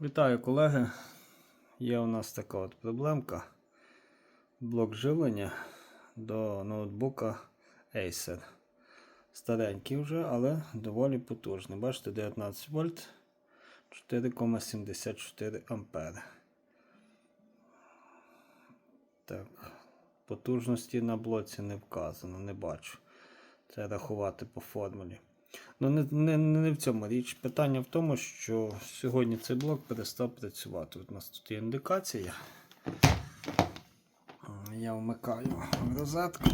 Вітаю колеги. Є у нас така от проблемка. Блок живлення до ноутбука Acer. Старенький вже, але доволі потужний. Бачите, 19 вольт 4,74 ампери. Так, потужності на блоці не вказано, не бачу. Це рахувати по формулі. Ну, не, не, не в цьому річ. Питання в тому, що сьогодні цей блок перестав працювати. От у нас тут є індикація. Я вмикаю розетку.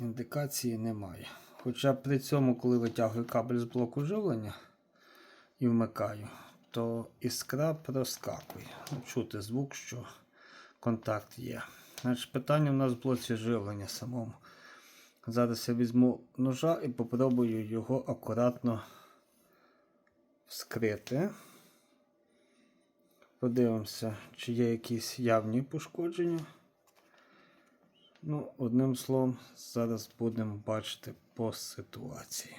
Індикації немає. Хоча при цьому, коли витягую кабель з блоку живлення і вмикаю, то іскра проскакує. Ну, Чути звук, що контакт є. Значить, питання у нас в блоці живлення самому. Зараз я візьму ножа і попробую його акуратно вскрити. Подивимося, чи є якісь явні пошкодження. Ну, одним словом, зараз будемо бачити по ситуації.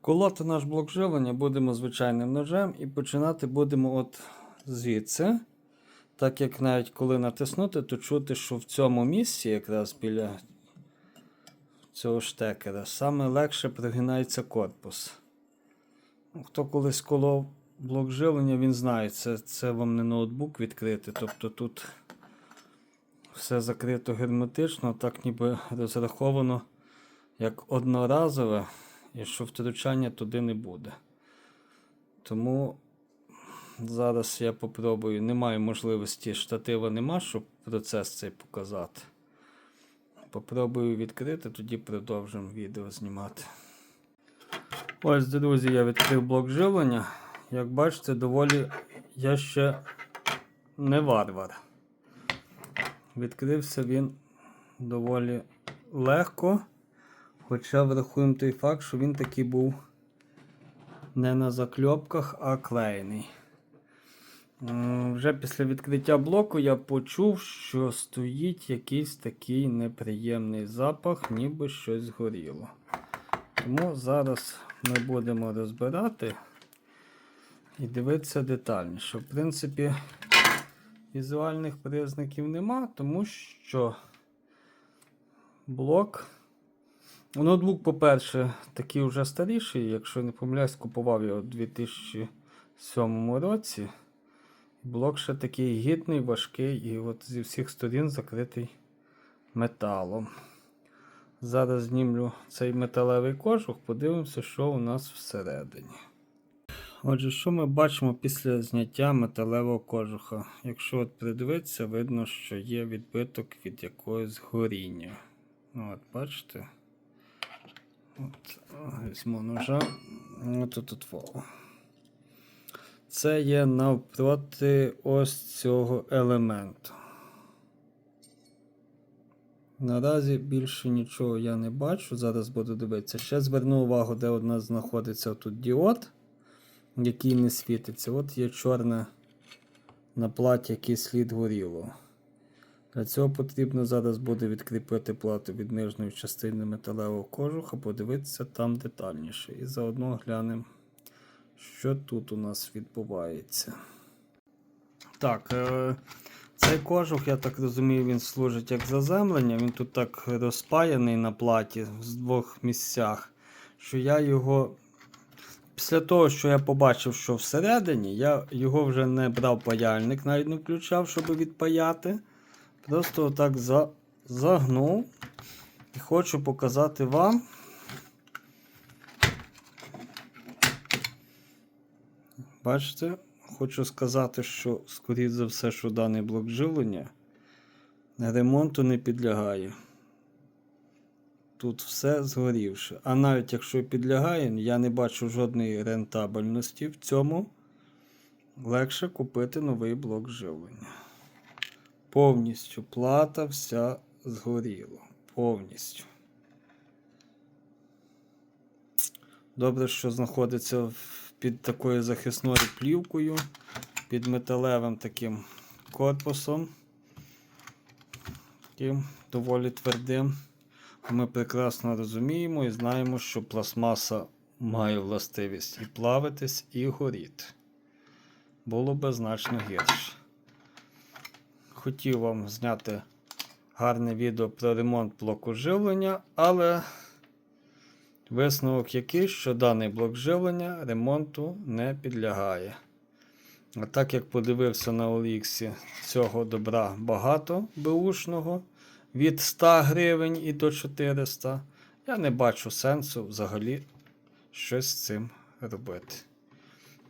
Колоти наш блок живлення будемо звичайним ножем і починати будемо от звідси. Так як навіть коли натиснути, то чути, що в цьому місці, якраз біля цього штекера, саме легше прогинається корпус. Ну, Хто колись колов блок живлення, він знає, це, це вам не ноутбук відкрити. Тобто тут все закрито герметично, так ніби розраховано як одноразове, і що втручання туди не буде. Тому Зараз я попробую. Немає можливості штатива нема, щоб процес цей показати. Попробую відкрити, тоді продовжимо відео знімати. Ось, друзі, я відкрив блок живлення. Як бачите, доволі я ще не варвар. Відкрився він доволі легко. Хоча врахуємо той факт, що він такий був не на закльопках, а клеєний. М, Вже після відкриття блоку я почув, що стоїть якийсь такий неприємний запах, ніби щось згоріло. Тому зараз ми будемо розбирати і дивитися детальніше. В принципі, візуальних признаків нема, тому що блок. Ноутбук, по-перше, такий вже старіший, якщо не помиляюсь, купував його у 2007 році. Блок ще такий гідний, важкий і от зі всіх сторін закритий металом. Зараз знімлю цей металевий кожух, подивимося, що у нас всередині. Отже, що ми бачимо після зняття металевого кожуха? Якщо от придивитися, видно, що є відбиток від якогось горіння. Ну, От, бачите? От, візьму ножа. Тут от воно. Це є навпроти ось цього елементу. Наразі більше нічого я не бачу. Зараз буду дивитися. Ще зверну увагу, де у нас знаходиться тут діод, який не світиться. От є чорне на платі, який слід горіло. Для цього потрібно зараз буде відкріпити плату від нижньої частини металевого кожуха, подивитися там детальніше. І заодно глянемо. Що тут у нас відбувається? Так, е, цей кожух, я так розумію, він служить як заземлення. Він тут так розпаяний на платі з двох місцях. Що я його. Після того, що я побачив, що всередині, я його вже не брав паяльник, навіть не включав, щоб відпаяти. Просто отак за, загнув. І хочу показати вам. Бачите, хочу сказати, що, скоріше за все, що даний блок живлення ремонту не підлягає. Тут все згорівше. А навіть якщо підлягає, я не бачу жодної рентабельності в цьому. Легше купити новий блок живлення. Повністю плата вся згоріла. Повністю. Добре, що знаходиться в під такою захисною плівкою, під металевим таким корпусом, таким доволі твердим. Ми прекрасно розуміємо і знаємо, що пластмаса має властивість і плавитись, і горіти. Було би значно гірше. Хотів вам зняти гарне відео про ремонт блоку живлення, але висновок який, що даний блок живлення ремонту не підлягає. А так як подивився на Оліксі, цього добра багато беушного від 100 гривень і до 400, я не бачу сенсу взагалі щось з цим робити.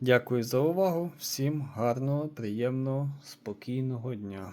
Дякую за увагу. Всім гарного, приємного, спокійного дня.